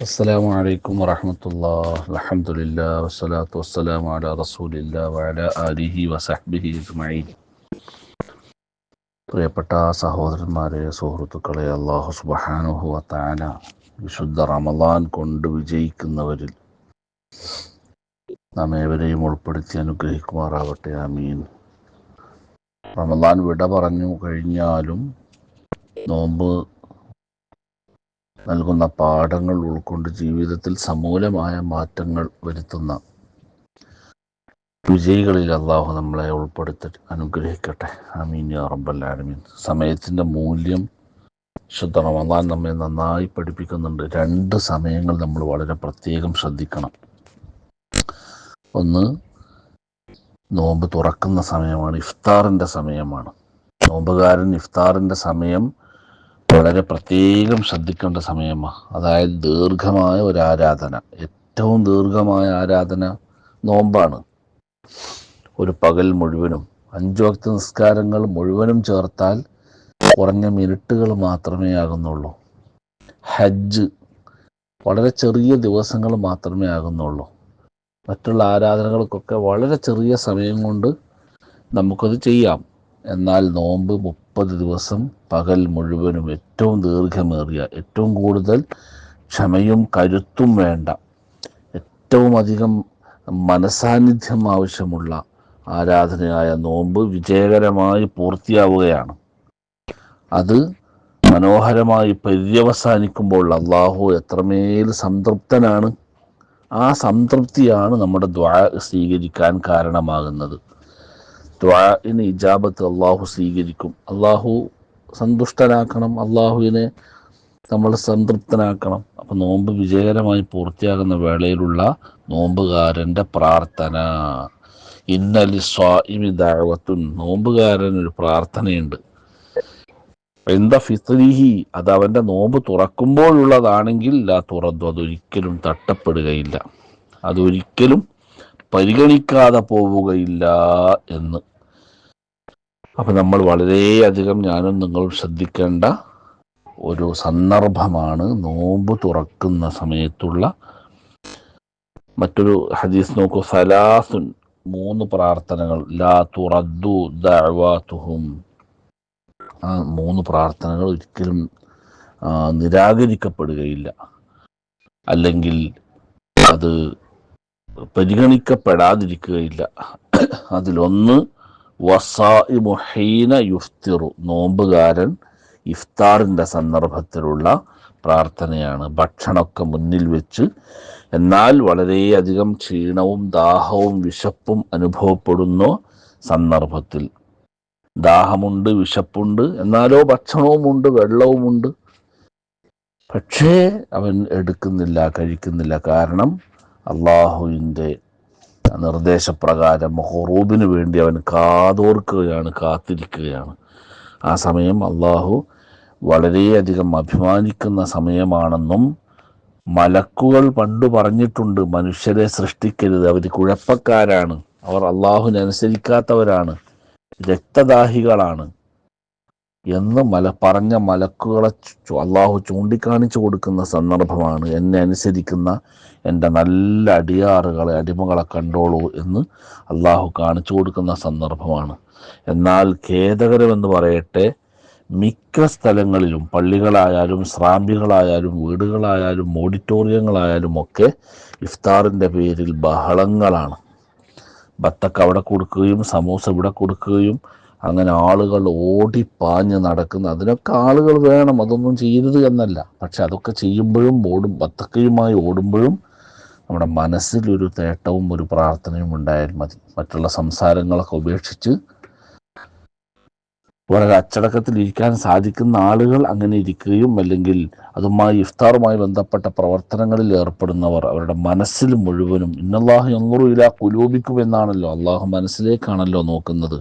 അസ്സാം വലൈക്കും വറഹമത്തുല്ലാ അലഹമുല്ലാ വസ്സലാത്തു വസ്സലാം അല റസൂലില്ല വല അലിഹി വസഹ്ബിഹി ഇസ്മയിൽ പ്രിയപ്പെട്ട സഹോദരന്മാരെ സുഹൃത്തുക്കളെ അള്ളാഹു സുബാനുഹു വത്താന വിശുദ്ധ റമലാൻ കൊണ്ട് വിജയിക്കുന്നവരിൽ നാം ഏവരെയും ഉൾപ്പെടുത്തി അനുഗ്രഹിക്കുമാറാവട്ടെ. അമീൻ റമലാൻ വിട പറഞ്ഞു കഴിഞ്ഞാലും നോമ്പ് നൽകുന്ന പാഠങ്ങൾ ഉൾക്കൊണ്ട് ജീവിതത്തിൽ സമൂലമായ മാറ്റങ്ങൾ വരുത്തുന്ന വിജയികളിൽ അള്ളാഹു നമ്മളെ ഉൾപ്പെടുത്തി അനുഗ്രഹിക്കട്ടെ. അമീൻ റബ്ബൽ ആലമീൻ. സമയത്തിന്റെ മൂല്യം ശുദ്ധ റമദാൻ നമ്മെ നന്നായി പഠിപ്പിക്കുന്നുണ്ട്. രണ്ട് സമയങ്ങൾ നമ്മൾ വളരെ പ്രത്യേകം ശ്രദ്ധിക്കണം. ഒന്ന് നോമ്പ് തുറക്കുന്ന സമയമാണ് ഇഫ്താറിന്റെ സമയമാണ്. നോമ്പുകാരൻ ഇഫ്താറിന്റെ സമയം വളരെ പ്രത്യേകം ശ്രദ്ധിക്കേണ്ട സമയമാണ് അതായത് ദീർഘമായ ഒരു ആരാധന. ഏറ്റവും ദീർഘമായ ആരാധന നോമ്പാണ്. ഒരു പകൽ മുഴുവനും അഞ്ചു വക്ത നിസ്കാരങ്ങൾ മുഴുവനും ചേർത്താൽ കുറഞ്ഞ മിനിറ്റുകൾ മാത്രമേ ആകുന്നുള്ളൂ. ഹജ്ജ് വളരെ ചെറിയ ദിവസങ്ങൾ മാത്രമേ ആകുന്നുള്ളൂ. മറ്റുള്ള ആരാധനകൾക്കൊക്കെ വളരെ ചെറിയ സമയം കൊണ്ട് നമുക്കത് ചെയ്യാം. എന്നാൽ നോമ്പ് മുപ്പത് ദിവസം പകൽ മുഴുവനും ഏറ്റവും ദീർഘമേറിയ ഏറ്റവും കൂടുതൽ ക്ഷമയും കരുത്തും വേണ്ട ഏറ്റവും അധികം മനസാന്നിധ്യം ആവശ്യമുള്ള ആരാധനയായ നോമ്പ് വിജയകരമായി പൂർത്തിയാവുകയാണ്. അത് മനോഹരമായി പര്യവസാനിക്കുമ്പോൾ അള്ളാഹു എത്രമേൽ സംതൃപ്തനാണ് ആ സംതൃപ്തിയാണ് നമ്മുടെ ദ്വാ സ്വീകരിക്കാൻ കാരണമാകുന്നത്. ദ്വാഇന് ഇജാബത്ത് അള്ളാഹു സ്വീകരിക്കും. അള്ളാഹു സന്തുഷ്ടനാക്കണം. അള്ളാഹുവിനെ നമ്മൾ സംതൃപ്തനാക്കണം. അപ്പം നോമ്പ് വിജയകരമായി പൂർത്തിയാകുന്ന വേളയിലുള്ള നോമ്പുകാരന്റെ പ്രാർത്ഥന. ഇന്നലി സ്വാഇമി ദാവത്തുൻ നോമ്പുകാരൻ ഒരു പ്രാർത്ഥനയുണ്ട്. എന്താ ഫിത്രിഹി? അത് അവന്റെ നോമ്പ് തുറക്കുമ്പോഴുള്ളതാണെങ്കിൽ ആ തുറന്നു അതൊരിക്കലും തട്ടപ്പെടുകയില്ല. അതൊരിക്കലും പരിഗണിക്കാതെ പോവുകയില്ല എന്ന്. അപ്പം നമ്മൾ വളരെയധികം ഞാനും നിങ്ങളും ശ്രദ്ധിക്കേണ്ട ഒരു സന്ദർഭമാണ്. നോമ്പ് തുറക്കുന്ന സമയത്തുള്ള മറ്റൊരു ഹദീസ് നോക്കൂ. സലാസുൻ മൂന്ന് പ്രാർത്ഥനകൾ. ലാ തുറദ്ദു ദഅവാതുഹും ആ മൂന്ന് പ്രാർത്ഥനകൾ ഒരിക്കലും നിരാകരിക്കപ്പെടുകയില്ല. അല്ലെങ്കിൽ അത് പരിഗണിക്കപ്പെടാതിരിക്കുകയില്ല. അതിലൊന്ന് വസാഇമുഹീന യുഫ്തിറു നോമ്പുകാരൻ ഇഫ്താറിന്റെ സന്ദർഭത്തിലുള്ള പ്രാർത്ഥനയാണ്. ഭക്ഷണമൊക്കെ മുന്നിൽ വെച്ച്. എന്നാൽ വളരെയധികം ക്ഷീണവും ദാഹവും വിശപ്പും അനുഭവപ്പെടുന്ന സന്ദർഭത്തിൽ. ദാഹമുണ്ട് വിശപ്പുണ്ട് എന്നാലോ ഭക്ഷണവുമുണ്ട് വെള്ളവുമുണ്ട്. പക്ഷേ അവൻ എടുക്കുന്നില്ല കഴിക്കുന്നില്ല. കാരണം അള്ളാഹുവിന്റെ നിർദ്ദേശപ്രകാരം ഹുറൂബിന് വേണ്ടി അവൻ കാതോർക്കുകയാണ് കാത്തിരിക്കുകയാണ്. ആ സമയം അള്ളാഹു വളരെയധികം അഭിമാനിക്കുന്ന സമയമാണെന്നും മലക്കുകൾ പണ്ട് പറഞ്ഞിട്ടുണ്ട് മനുഷ്യരെ സൃഷ്ടിക്കരുത് അവർ കുഴപ്പക്കാരാണ് അവർ അള്ളാഹുവിനനുസരിക്കാത്തവരാണ് രക്തദാഹികളാണ്. എന്ന് മല പറഞ്ഞ മലക്കുകളെ അള്ളാഹു ചൂണ്ടിക്കാണിച്ചു കൊടുക്കുന്ന സന്ദർഭമാണ് എന്നെ അനുസരിക്കുന്ന എന്റെ നല്ല അടിയാറുകളെ അടിമകളെ കണ്ടോളൂ എന്ന് അള്ളാഹു കാണിച്ചു കൊടുക്കുന്ന സന്ദർഭമാണ്. എന്നാൽ ഖേദകരമെന്ന് പറയട്ടെ മിക്ക സ്ഥലങ്ങളിലും പള്ളികളായാലും ശ്രാമ്പികളായാലും വീടുകളായാലും ഓഡിറ്റോറിയങ്ങളായാലും ഒക്കെ ഇഫ്താറിന്റെ പേരിൽ ബഹളങ്ങളാണ്. ബത്തക്ക അവിടെ കൊടുക്കുകയും സമൂസ ഇവിടെ കൊടുക്കുകയും അങ്ങനെ ആളുകൾ ഓടിപ്പാഞ്ഞ് നടക്കുന്ന അതിനൊക്കെ ആളുകൾ വേണം അതൊന്നും ചെയ്യരുത് എന്നല്ല. പക്ഷെ അതൊക്കെ ചെയ്യുമ്പോഴും ഓടും ബത്തക്കയുമായി ഓടുമ്പോഴും നമ്മുടെ മനസ്സിലൊരു തേട്ടവും ഒരു പ്രാർത്ഥനയും ഉണ്ടായാൽ മതി. മറ്റുള്ള സംസാരങ്ങളൊക്കെ ഉപേക്ഷിച്ച് വളരെ അച്ചടക്കത്തിൽ ഇരിക്കാൻ സാധിക്കുന്ന ആളുകൾ അങ്ങനെ ഇരിക്കുകയും അല്ലെങ്കിൽ അതുമായി ഇഫ്താറുമായി ബന്ധപ്പെട്ട പ്രവർത്തനങ്ങളിൽ ഏർപ്പെടുന്നവർ അവരുടെ മനസ്സിൽ മുഴുവനും ഇന്നല്ലാഹു എന്നുറു ഇല കുലൂപിക്കും എന്നാണല്ലോ അള്ളാഹു മനസ്സിലേക്കാണല്ലോ നോക്കുന്നത്.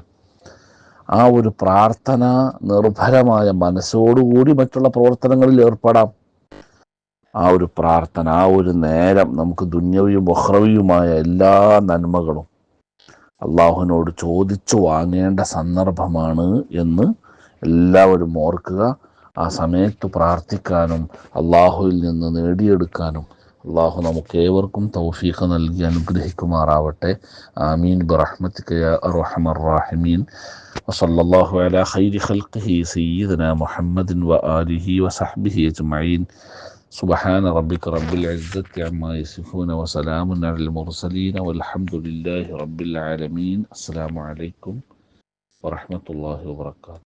ആ ഒരു പ്രാർത്ഥന നിർഭരമായ മനസ്സോടുകൂടി മറ്റുള്ള പ്രവർത്തനങ്ങളിൽ ഏർപ്പെടാം. ആ ഒരു പ്രാർത്ഥന ആ ഒരു നേരം നമുക്ക് ദുന്യവിയും ബഹ്റവിയുമായ എല്ലാ നന്മകളും അള്ളാഹുവിനോട് ചോദിച്ചു വാങ്ങേണ്ട സന്ദർഭമാണ് എന്ന് എല്ലാവരും ഓർക്കുക. ആ സമയത്ത് പ്രാർത്ഥിക്കാനും അള്ളാഹുവിൽ നിന്ന് നേടിയെടുക്കാനും അള്ളാഹു നമുക്ക് ഏവർക്കും തൗഫീഖ് നൽകി അനുഗ്രഹിക്കുമാറാവട്ടെ ആമീൻ ബറഹ്മത്തിക യാ അർഹമർ റാഹിമീൻ وصلى الله على خير خلقه سيدنا محمد وآله وصحبه أجمعين سبحان ربك رب العزة عما يصفون وسلام على المرسلين والحمد لله رب العالمين السلام عليكم ورحمة الله وبركاته